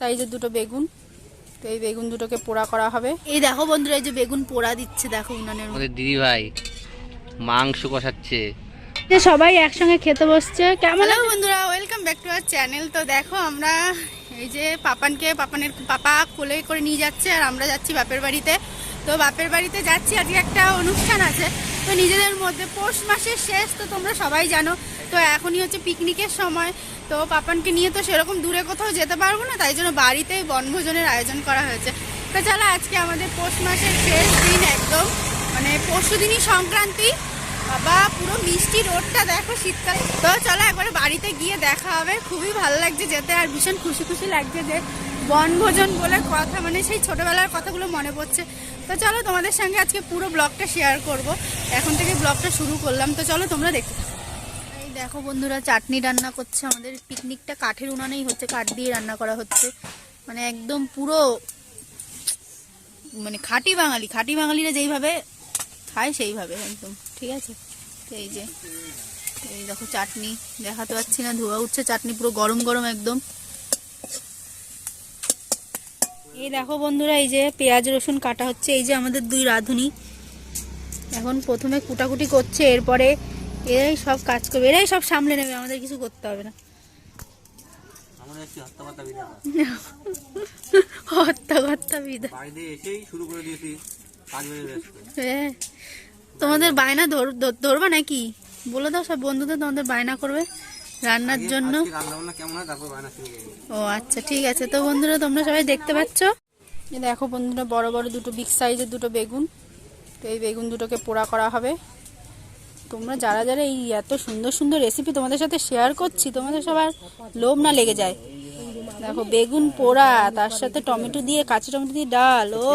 সাইজের দুটো বেগুন। তো এই বেগুন দুটোকে পোড়া করা হবে। এই দেখো বন্ধুরা এই যে বেগুন পোড়া দিচ্ছে দেখো উনানের মধ্যে। আমাদের দিদি ভাই মাংস কষাচ্ছে। যে সবাই একসঙ্গে খেতে বসছে। কেমন হ্যালো বন্ধুরা welcome back to our channel তো দেখো আমরা এই যে পাপানকে পাপানের পাপা কোলে করে নিয়ে যাচ্ছে আর আমরা যাচ্ছি বাপের বাড়িতে। তো বাপের বাড়িতে যাচ্ছি আজকে একটা অনুষ্ঠান আছে। তো নিজেদের মধ্যে পৌষ মাসের শেষ তো তোমরা সবাই জানো। তো এখনই হচ্ছে পিকনিকের সময়। তো পাপানকে নিয়ে তো সেরকম দূরে কোথাও যেতে পারব না, তাই জন্য বাড়িতেই বনভোজনের আয়োজন করা হয়েছে। তো চলো আজকে আমাদের পৌষ মাসের শেষ দিন একদম। মানে পরশু দিনই সংক্রান্তি। বাবা, পুরো মিষ্টি রোডটা দেখো শীতকালে। তো চলো একবারে বাড়িতে গিয়ে দেখা হবে। খুবই ভালো লাগছে যেতে আর ভীষণ খুশি খুশি লাগছে যে বনভোজন বলে কথা মানে সেই ছোটবেলার কথাগুলো মনে পড়ছে। তো চলো তোমাদের সঙ্গে আজকে পুরো ব্লগটা শেয়ার করব। এখন থেকে ব্লগটা শুরু করলাম। তো চলো তোমরা দেখতে দেখো বন্ধুরা, চাটনি রান্না করছে আমাদের। পিকনিকটা কাঠের উনানেই হচ্ছে, কাঠ দিয়ে রান্না করা হচ্ছে। মানে একদম পুরো মানে খাঁটি বাঙালি, খাঁটি বাঙালিরা যেইভাবে খায় সেইভাবে একদম, ঠিক আছে? এই যে, এই দেখো চাটনি, দেখাতে পাচ্ছি না, ধোয়া উঠছে, চাটনি পুরো গরম গরম একদম। এই দেখো বন্ধুরা, এই যে পেঁয়াজ, রসুন কাটা হচ্ছে, এই যে আমাদের দুই রাঁধুনি। এখন প্রথমে কুটাকুটি করছে, এরপরে এরাই সব কাজ করবে এরাই সব সামলে নেবে আমাদের কিছু করতে হবে না। হ্যাঁ তোমাদের বায়না ধর- ধর- ধরবা নাকি? বলে দাও সব বন্ধুদের তোমাদের বায়না করবে রান্নার জন্য। হয়? ও আচ্ছা ঠিক আছে। তো বন্ধুরা তোমরা সবাই দেখতে পাচ্ছ? এই দেখো বন্ধুরা বড় বড় দুটো বিগ সাইজের দুটো বেগুন। তো এই বেগুন দুটোকে পোড়া করা হবে। তোমরা যারা যারা এই এত সুন্দর সুন্দর রেসিপি তোমাদের সাথে শেয়ার করছি, তোমাদের সবার লোভ না লেগে যায়। দেখো, বেগুন পোড়া, তার সাথে টমেটো দিয়ে, কাঁচা টমেটো দিয়ে ডাল, ও।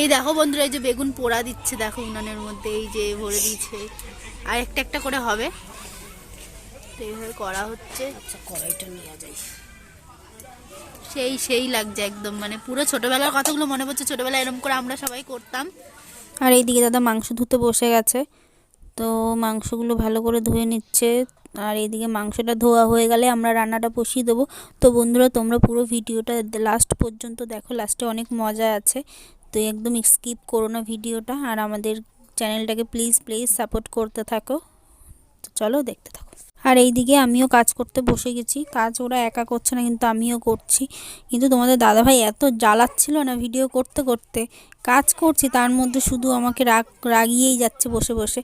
এই দেখো বন্ধুরা, এই যে বেগুন পোড়া দিচ্ছে, দেখো উনানের মধ্যে, এই যে ভরে দিচ্ছে আর একটা একটা করে হবে। এইভাবে করা হচ্ছে। কড়াইটা নিয়ে যাই সেই সেই লাগছে একদম মানে পুরো ছোটবেলার কথাগুলো মনে পড়ছে, ছোটবেলায় এরকম করে আমরা সবাই করতাম। আর এইদিকে দাদা মাংস ধুতে বসে গেছে। তো মাংসগুলো ভালো করে ধুয়ে নিচ্ছে। আর এইদিকে মাংসটা ধোয়া হয়ে গেলে আমরা রান্নাটা বসিয়ে দেবো। তো বন্ধুরা, তোমরা পুরো ভিডিওটা লাস্ট পর্যন্ত দেখো। লাস্টে অনেক মজা আছে। তো একদম স্কিপ করো না ভিডিওটা। আর আমাদের চ্যানেলটাকে প্লিজ প্লিজ সাপোর্ট করতে থাকো। তো চলো দেখতে থাকো। আর এইদিকে আমিও কাজ করতে বসে গেছি। কাজ ওরা একা করছে না, কিন্তু আমিও করছি। কিন্তু তোমাদের দাদাভাই এত জ্বালাচ্ছিল না ভিডিও করতে করতে। কাজ করছি, তার মধ্যে শুধু আমাকে রাগ, রাগিয়েই যাচ্ছে বসে বসে।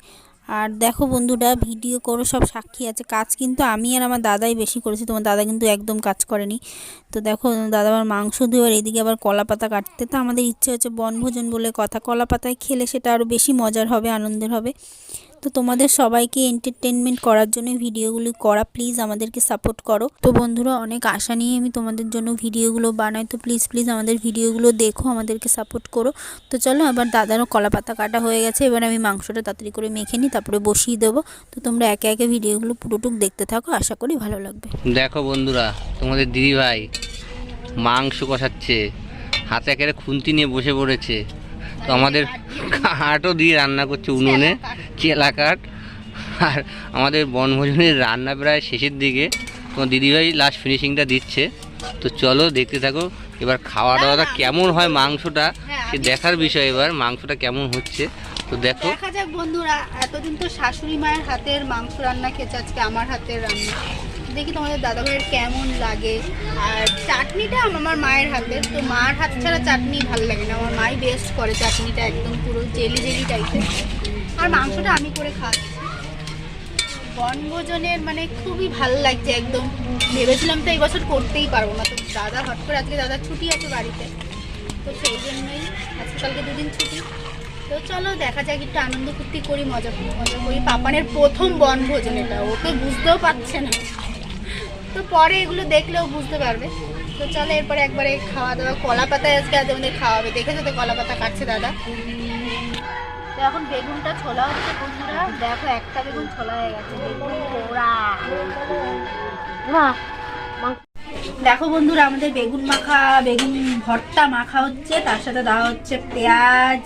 আর দেখো বন্ধুরা ভিডিও করো সব সাক্ষী আছে। কাজ কিন্তু আমি আর আমার দাদাই বেশি করেছি, তোমার দাদা কিন্তু একদম কাজ করেনি। তো দেখো দাদা আবার মাংস দিয়ে আর এদিকে আবার কলা পাতা কাটতে। তো আমাদের ইচ্ছে হচ্ছে বনভোজন বলে কথা। কলা পাতায় খেলে সেটা আরও বেশি মজার হবে, আনন্দের হবে। তো তোমাদের সবাইকে এন্টারটেনমেন্ট করার জন্য ভিডিওগুলো করা প্লিজ আমাদেরকে সাপোর্ট করো। তো বন্ধুরা, অনেক আশা নিয়ে আমি তোমাদের জন্য ভিডিওগুলো বানাই, তো প্লিজ প্লিজ আমাদের ভিডিওগুলো দেখো, আমাদেরকে সাপোর্ট করো। তো চলো এবার দাদারও কলা পাতা কাটা হয়ে গেছে, এবার আমি মাংসটা তাড়াতাড়ি করে মেখে নিই, তারপরে বসিয়ে দেবো। তো তোমরা একে একে ভিডিওগুলো পুরোটুক দেখতে থাকো, আশা করি ভালো লাগবে। দেখো বন্ধুরা, তোমাদের দিদি ভাই মাংস কষাচ্ছে, হাতে একেবারে খুন্তি নিয়ে বসে পড়েছে। তো আমাদের কাঠও দিয়ে রান্না করছে উনুনে চেলা কাঠ। আর আমাদের বনভোজনের রান্না প্রায় শেষের দিকে। তোমার দিদিভাই লাস্ট ফিনিশিংটা দিচ্ছে। তো চলো দেখতে থাকো এবার খাওয়া দাওয়াটা কেমন হয় মাংসটা? সে দেখার বিষয় এবার মাংসটা কেমন হচ্ছে। তো দেখো। দেখা যাক বন্ধুরা এতদিন তো শাশুড়ি মায়ের হাতের মাংস রান্না খেয়েছে আজকে আমার হাতের রান্না। দেখি তোমাদের দাদা ভাইয়ের কেমন লাগে। আর চাটনিটা আমার মায়ের হাতের তো মার হাত ছাড়া চাটনি ভালো লাগে না। আমার মাই বেস্ট করে চাটনিটা একদম পুরো জেলি জেলি টাইপের আর মাংসটা আমি করে খাচ্ছি। বনভোজনের মানে খুবই ভালো লাগছে একদম। ভেবেছিলাম তো এই বছর করতেই পারব না। তো দাদা হট করে আজকে দাদার ছুটি আছে বাড়িতে। তো সেই জন্যই আজকে কালকে দুদিন ছুটি। তো চলো দেখা যাক, একটু আনন্দ ফুর্তি করি, মজা করি। মজা করি। পাপানের প্রথম বনভোজন এটা। ওকে বুঝতেও পারছে না। তো পরে এগুলো দেখলেও বুঝতে পারবে। তো চলো এরপরে একবারে খাওয়া দাওয়া। কলা পাতায় আজকে আজ আমাদের খাওয়াবে। দেখেছ তো কলা পাতা কাটছে দাদা? তো এখন বেগুনটা ছোলা হচ্ছে বন্ধুরা। দেখো একটা বেগুন ছোলা হয়ে গেছে। বেগুন পোড়া। দেখো বন্ধুরা আমাদের বেগুন মাখা বেগুন ভর্তা মাখা হচ্ছে। তার সাথে দেওয়া হচ্ছে পেঁয়াজ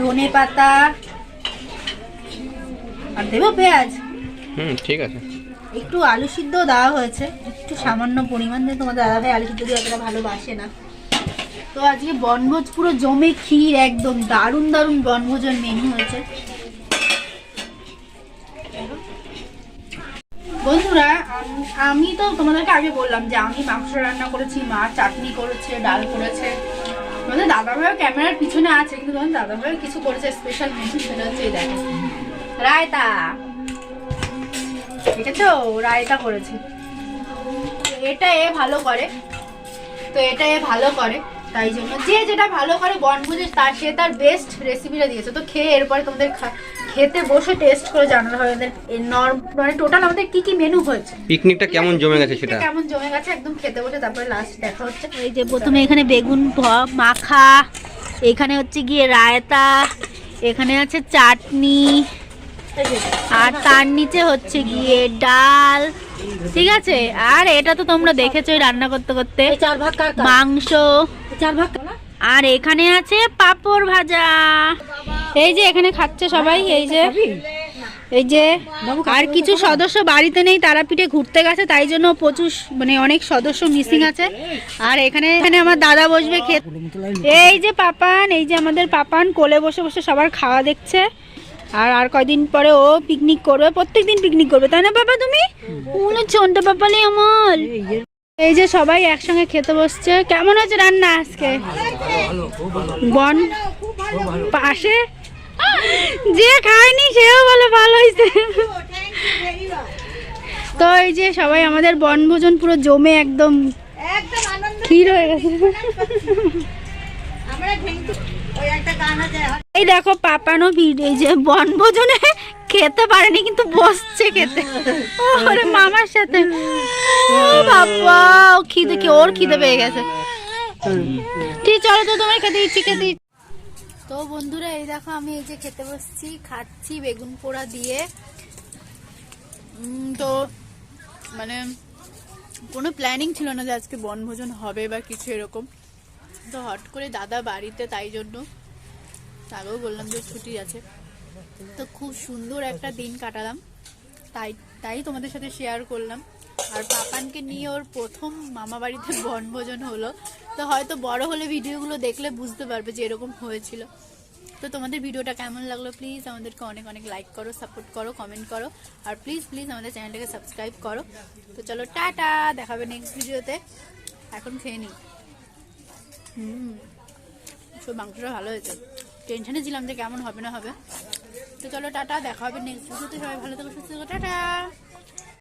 ধনে পাতা আর দেবো পেঁয়াজ? হুম ঠিক আছে। একটু আলু সিদ্ধ দেওয়া হয়েছে। একটু সামান্য পরিমাণ দিয়ে তোমাদের দাদাভাই আলু সিদ্ধ দিয়ে অতটা ভালোবাসে না। তো আজকে বনভোজ পুরো জমে ক্ষীর একদম, দারুণ দারুণ বনভোজের মেনু হয়েছে। বন্ধুরা, আমি তো তোমাদেরকে আগে বললাম যে আমি মাংস রান্না করেছি, মা চাটনি করেছে, ডাল করেছে। তোমাদের দাদাভাইও ক্যামেরার পিছনে আছে, কিন্তু তোমাদের দাদাভাইও কিছু করেছে স্পেশাল মেনু সেটা হচ্ছে দেখো। রায়তা। ঠিক আছে রায়তা করেছে। এটা এ ভালো করে। তো এটা এ ভালো করে। তাই জন্য যে যেটা ভালো করে বনভোজে তার সে তার বেস্ট রেসিপিটা দিয়েছে। তো খেয়ে এরপরে তোমাদের খেতে বসে টেস্ট করে জানানো হবে আমাদের নর্ম মানে টোটাল আমাদের কি কি মেনু হয়েছে। পিকনিকটা কেমন জমে গেছে সেটা? কেমন জমে গেছে একদম খেতে বসে তারপরে লাস্ট দেখা হচ্ছে। এই যে প্রথমে এখানে বেগুন মাখা এখানে হচ্ছে গিয়ে রায়তা এখানে আছে চাটনি আর তার নিচে হচ্ছে গিয়ে ডাল। ঠিক আছে? আর এটা তো তোমরা দেখেছোই রান্না করতে করতে? মাংস। আর এখানে আছে পাপড় ভাজা। এই যে এখানে খাচ্ছে সবাই এই যে। এই যে আর কিছু সদস্য বাড়িতে নেই তারাপীঠে ঘুরতে গেছে তাই জন্য প্রচুর মানে অনেক সদস্য মিসিং আছে। আর এখানে এখানে আমার দাদা বসবে খেত এই যে পাপান এই যে আমাদের পাপান কোলে বসে বসে সবার খাওয়া দেখছে। আর আর কয়দিন পরে ও পিকনিক করবে? প্রত্যেকদিন পিকনিক করবে তাই না বাবা তুমি? উনি চন্টা পাপালি আমার এই যে সবাই একসঙ্গে খেতে বসছে। কেমন হচ্ছে রান্না আজকে? বন? পাশে? যে খায়নি সেও বলে ভালো হয়েছে। তো এই যে সবাই আমাদের বনভোজন পুরো জমে একদম। ক্ষীর হয়ে গেছে। এই দেখো পাপানো ভিড় যে বনভোজনে খেতে পারেনি, কিন্তু বসছে খেতে। ওরে মামার সাথে। বাবা, ও খিদে কি, ওর খিদে পেয়ে গেছে। ঠিক, চলো তো তোমার খেতে ইচ্ছি খেতে তো বন্ধুরা, এই দেখো, আমি এই যে খেতে বসছি, খাচ্ছি বেগুন পোড়া দিয়ে। তো মানে কোনো প্ল্যানিং ছিল না যে আজকে বনভোজন হবে বা কিছু এরকম। তো হট করে দাদা বাড়িতে তাই জন্য। আগেও বললাম যে ছুটি আছে। তো খুব সুন্দর একটা দিন কাটালাম। তাই তাই তোমাদের সাথে শেয়ার করলাম। আর পাপানকে নিয়ে ওর প্রথম মামা বাড়িতে বনভোজন হলো। তো হয়তো বড় হলে ভিডিওগুলো দেখলে বুঝতে পারবে যে এরকম হয়েছিল। তো তোমাদের ভিডিওটা কেমন লাগল প্লিজ আমাদেরকে অনেক অনেক লাইক করো সাপোর্ট করো কমেন্ট করো। আর প্লিজ প্লিজ আমাদের চ্যানেলটাকে সাবস্ক্রাইব করো। তো চলো, টাটা! দেখাবে নেক্সট ভিডিওতে এখন খেয়ে নিই। হুম। মাংসটা ভালো হয়েছে। টেনশনে ছিলাম যে কেমন হবে না হবে। তো চলো, টাটা, দেখা হবে নেক্সট সবাই ভালো থাকো, সুস্থ থাকো, টাটা।